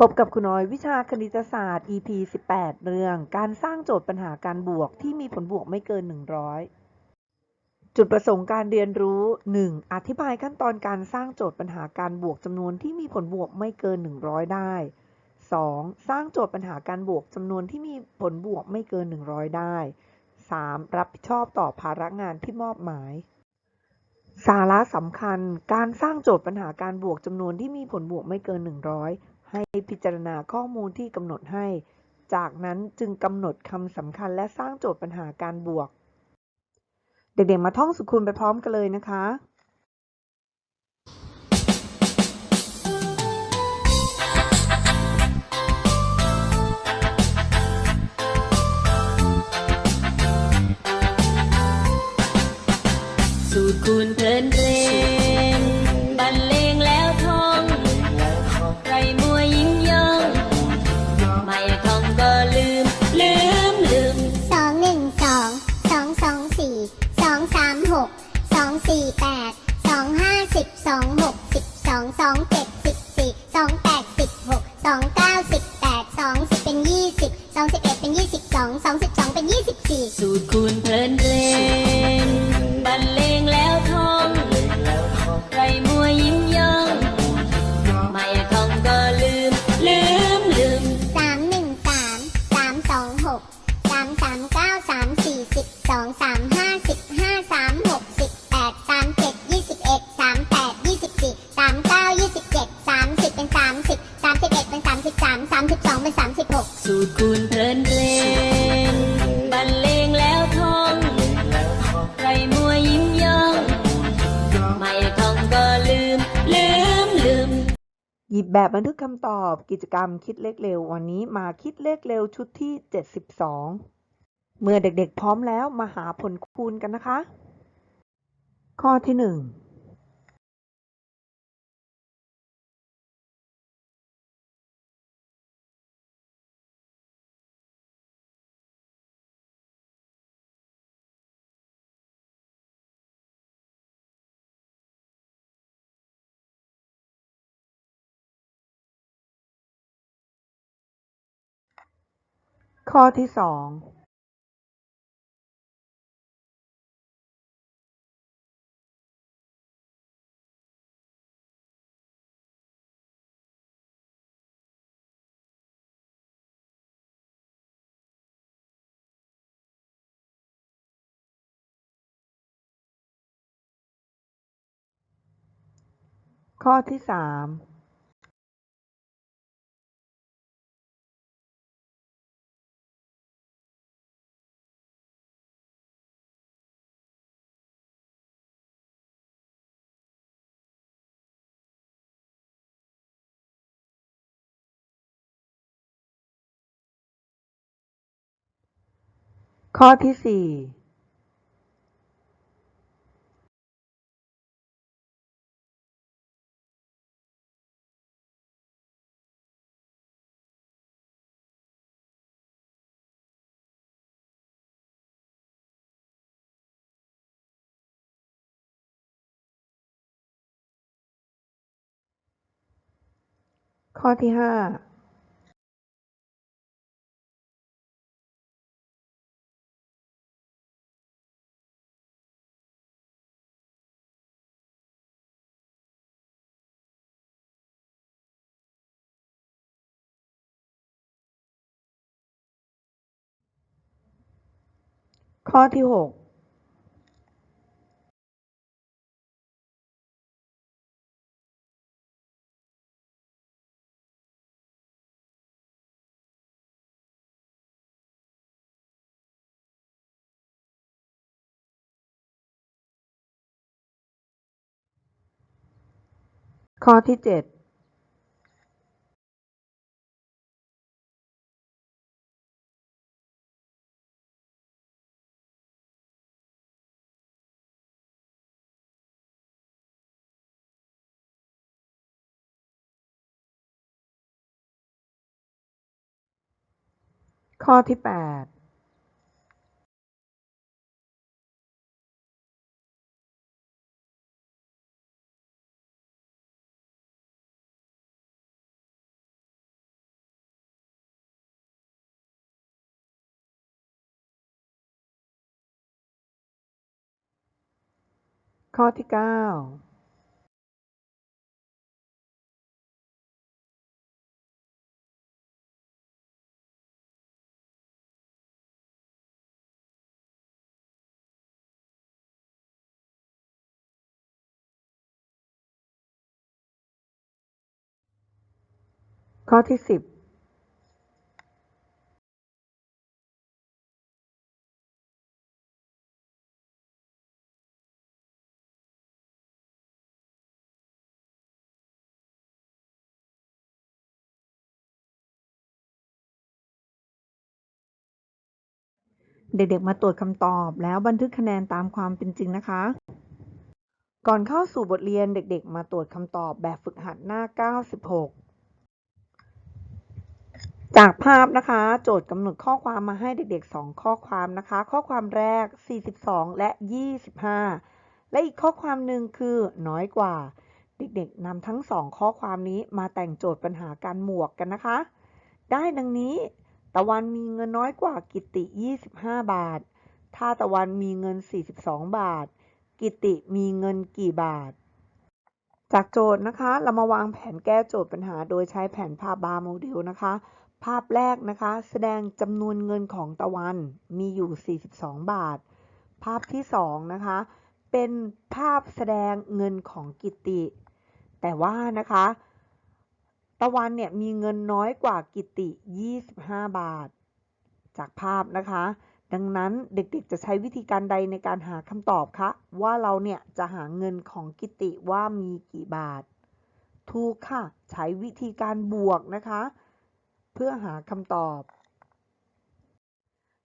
พบกับคุณน้อยวิชาคณิตศาสตร์ EP 18 เรื่อง การสร้างโจทย์ปัญหาการบวกที่มีผลบวกไม่เกิน 100 จุดประสงค์การเรียนรู้ 1. อธิบายขั้นตอนการสร้างโจทย์ปัญหาการบวกจำนวนที่มีผลบวกไม่เกิน 100 ได้ 2. สร้างโจทย์ปัญหาการบวกจำนวนที่มีผลบวกไม่เกิน 100 ได้ 3. รับผิดชอบต่อภาระงานที่มอบหมายสาระสำคัญ การสร้างโจทย์ปัญหาการบวกจำนวนที่มีผลบวกไม่เกิน 100 ให้พิจารณาข้อมูลที่กำหนดให้ จากนั้นจึงกำหนดคำสำคัญและสร้างโจทย์ปัญหาการบวก เด็กๆมาท่องสุขุนไปพร้อมกันเลยนะคะสูตรคูณ สองเก้าสิบแปดสองสิบเป็นยี่สิบสองสิบเอ็ดเป็นยี่สิบสองสองสิบสองเป็นยี่สิบสี่สูตรคูณเพลินเพลง แบบบันทึกคำตอบกิจกรรมคิดเลขเร็ว วันนี้มาคิดเลขเร็วชุดที่ 72 เมื่อเด็กๆพร้อมแล้วมาหาผลคูณกันนะคะ ข้อที่ ข้อที่2ข้อที่3 ข้อที่4ข้อที่5 ข้อที่6ข้อที่7 ข้อที่แปดข้อที่เก้า ข้อที่สิบเด็กๆ มาตรวจคำตอบแล้วบันทึกคะแนนตามความเป็นจริงนะคะ ก่อนเข้าสู่บทเรียนเด็กๆ มาตรวจคำตอบแบบฝึกหัดหน้า 96 จากภาพนะคะ โจทย์กำหนดข้อความมาให้เด็กๆ 2 ข้อความนะคะ ข้อความแรก 42 และ 25 และอีกข้อความหนึ่งคือน้อยกว่า เด็กๆนำทั้ง 2 ข้อความนี้มาแต่งโจทย์ปัญหาการหมวกกันนะคะ ได้ดังนี้ ตะวันมีเงินน้อยกว่ากิติ 25 บาท ถ้าตะวันมีเงิน 42 บาท กิตติมีเงินกี่บาท จากโจทย์นะคะ เรามาวางแผนแก้โจทย์ปัญหาโดยใช้แผนภาพบาร์โมเดลนะคะ ภาพแรกนะคะ แสดงจำนวนเงินของตะวันมีอยู่ 42 บาท ภาพที่2นะคะ เป็นภาพแสดงเงินของกิติ แต่ว่านะคะ ตะวันเนี่ยมีเงินน้อยกว่ากิติ 25 บาท จากภาพนะคะ ดังนั้นเด็กๆจะใช้วิธีการใดในการหาคำตอบคะว่าเราเนี่ยจะหาเงินของกิตติว่ามีกี่บาท ถูกค่ะ ใช้วิธีการบวกนะคะ เพื่อหาคำตอบ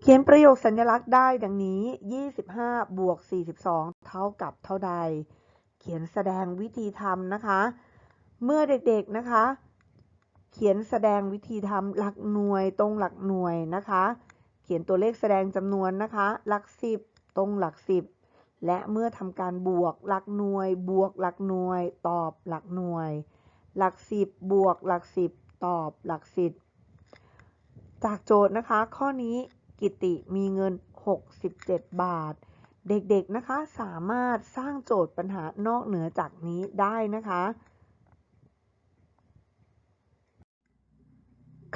เขียนประโยคสัญลักษณ์ได้ดังนี้ 25 บวก 42 เท่ากับเท่าใด เขียนแสดงวิธีทำนะคะ เมื่อเด็กๆนะคะ เขียนแสดงวิธีทำหลักหน่วยตรงหลักหน่วยนะคะ เขียนตัวเลขแสดงจำนวนนะคะ หลักสิบตรงหลักสิบและเมื่อทำการบวกหลักหน่วย บวกหลักหน่วย ตอบหลักหน่วย หลักสิบบวกหลักสิบตอบหลักสิบ จากโจทย์นะคะ ข้อนี้กิติมีเงิน 67 บาท เด็กๆนะคะสามารถสร้างโจทย์ปัญหานอกเหนือจากนี้ได้นะคะ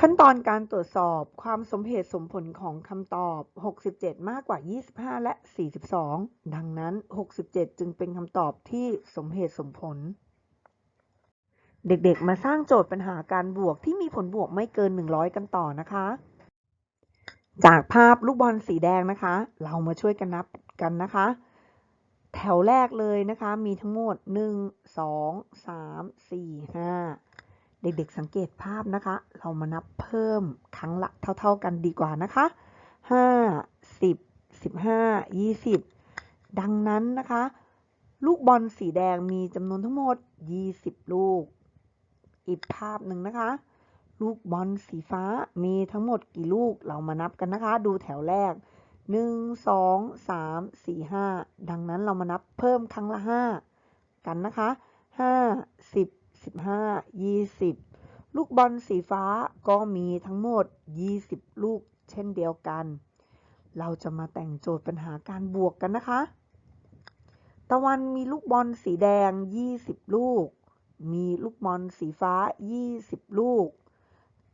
ขั้นตอนการตรวจสอบความสมเหตุสมผลของคำตอบ 67 มากกว่า 25 และ 42 ดังนั้น 67 จึงเป็นคำตอบที่สมเหตุสมผล เด็กๆ มาสร้างโจทย์ปัญหาการบวกที่มีผลบวกไม่เกิน 100 กันต่อนะคะ จากภาพลูกบอลสีแดงนะคะ เรามาช่วยกันนับกันนะคะ แถวแรกเลยนะคะ มีทั้งหมด 1 2 3 4 5 เด็กๆ สังเกตภาพนะคะ เรามานับเพิ่มครั้งละเท่า ๆ กันดีกว่านะคะ 5 10 15 20 ดังนั้นนะคะ ลูกบอลสีแดงมีจำนวนทั้งหมด 20 ลูก อีกภาพหนึ่งนะคะ ลูกบอลสีฟ้ามีทั้งหมดกี่ลูกเรามานับกันนะคะ ดูแถวแรก 1 2 3 4 5 ดังนั้นเรามานับเพิ่มครั้งละ 5 กันนะคะ 5 10 15 20 ลูกบอลสีฟ้าก็มีทั้งหมด 20 ลูกเช่นเดียวกัน เราจะมาแต่งโจทย์ปัญหาการบวกกันนะคะ ตะวันมีลูกบอลสีแดง 20 ลูก มีลูกบอลสีฟ้า 20 ลูก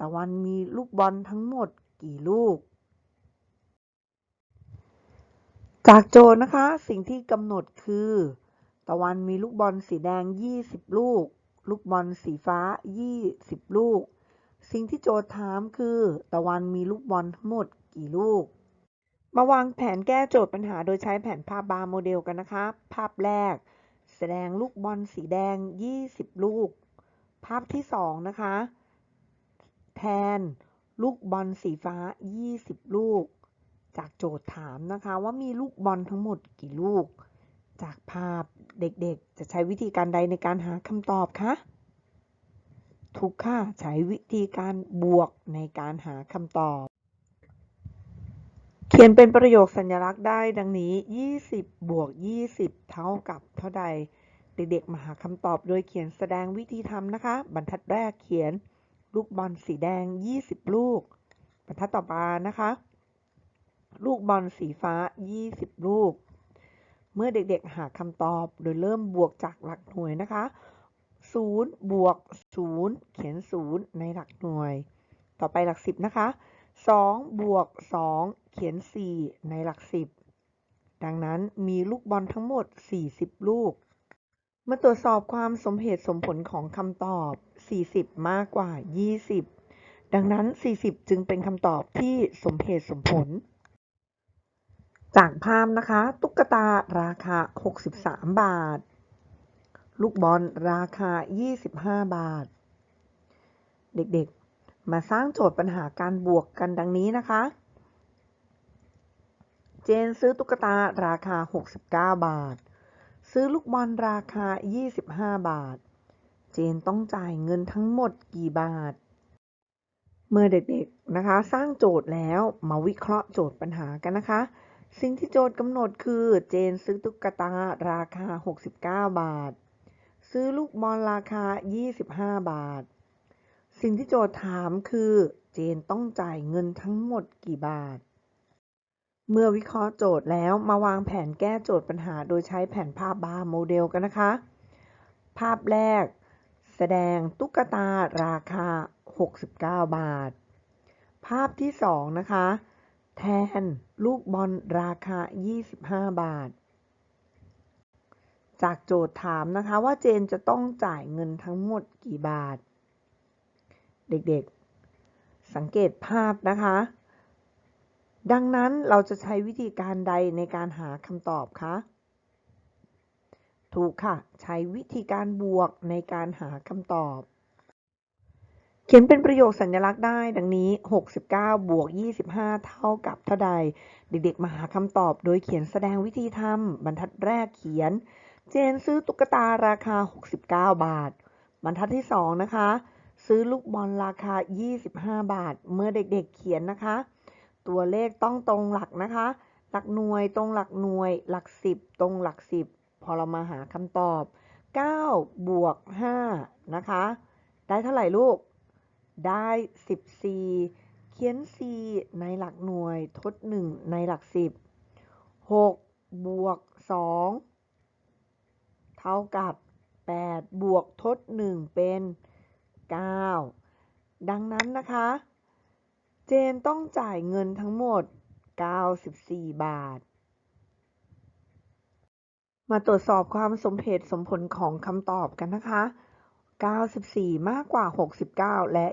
ตะวันมีลูกบอลทั้งหมดกี่ลูก จากโจทย์นะคะ สิ่งที่กำหนดคือ ตะวันมีลูกบอลสีแดง 20 ลูก ลูกบอลสีฟ้า 20 ลูก สิ่งที่โจทย์ถามคือ ตะวันมีลูกบอลทั้งหมดกี่ลูก มาวางแผนแก้โจทย์ปัญหาโดยใช้แผนภาพบาร์โมเดลกันนะคะ ภาพแรก แสดงลูกบอลสีแดง 20 ลูก ภาพที่ 2 นะคะ แทนลูกบอลสีฟ้า 20 ลูก จากโจทย์ถามนะคะว่ามีลูกบอลทั้งหมดกี่ลูก จากภาพเด็กๆ จะใช้วิธีการใดในการหาคำตอบคะถูกค่ะ ใช้วิธีการบวกในการหาคำตอบ ยนเป็นประโยคสัญลักษณ์ได้ดังนี้ 20 บวก 20 เท่ากับเท่าใด เด็กๆ มาหาคำตอบโดยเขียนแสดงวิธีทำนะคะ บรรทัดแรกเขียนลูกบอลสีแดง 20 ลูก บรรทัดต่อมานะคะ ลูกบอลสีฟ้า 20 ลูก เมื่อเด็กๆ หาคำตอบโดยเริ่มบวกจากหลักหน่วยนะคะ0บวก0เขียน 0 ในหลักหน่วย ต่อไปหลัก 10 นะคะ 2 บวก 2 เขียน 4 ในหลัก 10 ดังนั้นมีลูกบอลทั้งหมด 40 ลูก มาตรวจสอบความสมเหตุสมผลของคำตอบ 40 มากกว่า 20 ดังนั้น 40 จึงเป็นคำตอบที่สมเหตุสมผล จากภาพนะคะ ตุ๊กตาราคา 63 บาท ลูกบอลราคา 25 บาท เด็กๆ มาสร้างโจทย์ปัญหาการบวกกันดังนี้นะคะ เจนซื้อตุ๊กตาราคา 69 บาท ซื้อลูกบอลราคา 25 บาท เจนต้องจ่ายเงินทั้งหมดกี่บาท เมื่อเด็กๆนะคะ สร้างโจทย์แล้วมาวิเคราะห์โจทย์ปัญหากันนะคะ สิ่งที่โจทย์กำหนดคือเจนซื้อตุ๊กตาราคา 69 บาท ซื้อลูกบอลราคา 25 บาท สิ่งที่โจทย์ถามคือเจนต้องจ่ายเงินทั้งหมดกี่บาท เมื่อวิเคราะห์โจทย์แล้วมาวางแผนแก้โจทย์ปัญหาโดยใช้แผนภาพบาร์โมเดลกันนะคะ ภาพแรก แสดงตุ๊กตาราคา 69 บาท ภาพที่ 2 นะคะ แทนลูกบอลราคา 25 บาท จากโจทย์ถามนะคะว่าเจนจะต้องจ่ายเงินทั้งหมดกี่บาท เด็กๆ สังเกตภาพนะคะ ดังนั้นเราจะใช้วิธีการใดในการหาคำตอบคะถูกค่ะ ใช้วิธีการบวกในการหาคำตอบ เขียนเป็นประโยคสัญลักษณ์ได้ดังนี้ 69 บวก 25 เท่ากับเท่าใด เด็กๆ มาหาคำตอบโดยเขียนแสดงวิธีทำบรรทัดแรกเขียน เจนซื้อตุ๊กตาราคา 69 บาท บรรทัดที่ 2 นะคะ ซื้อลูกบอลราคา 25 บาท เมื่อเด็กๆเขียนนะคะ ตัวเลขต้องตรงหลักนะคะ หลักหน่วยตรงหลักหน่วย หลัก 10 ตรงหลัก 10 พอเรามาหาคำตอบ 9 บวก 5 นะคะ ได้เท่าไหร่ลูก ได้ 14 เขียน 4 ในหลักหน่วย ทด 1 ในหลัก 10 6 บวก 2 เท่ากับ 8 บวกทด 1 เป็น 9 ดังนั้นนะคะ เจนต้องจ่ายเงินทั้งหมด 94 บาท มาตรวจสอบความสมเหตุสมผลของคำตอบกันนะคะ 94 มากกว่า 69 และ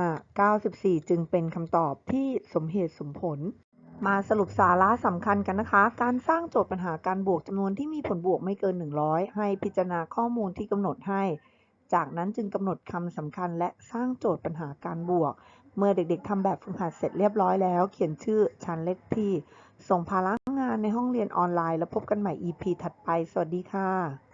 25 94 จึงเป็นคำตอบที่สมเหตุสมผลมาสรุปสาระสำคัญกันนะคะ การสร้างโจทย์ปัญหาการบวกจำนวนที่มีผลบวกไม่เกิน 100 ให้พิจารณาข้อมูลที่กำหนดให้ จากนั้นจึงกำหนดคำสำคัญและสร้างโจทย์ปัญหาการบวก เมื่อเด็กๆทำแบบฝึกหัดเสร็จเรียบร้อยแล้ว เขียนชื่อชั้นเลขที่ ส่งภาระงานในห้องเรียนออนไลน์ แล้วพบกันใหม่ EP ถัดไป สวัสดีค่ะ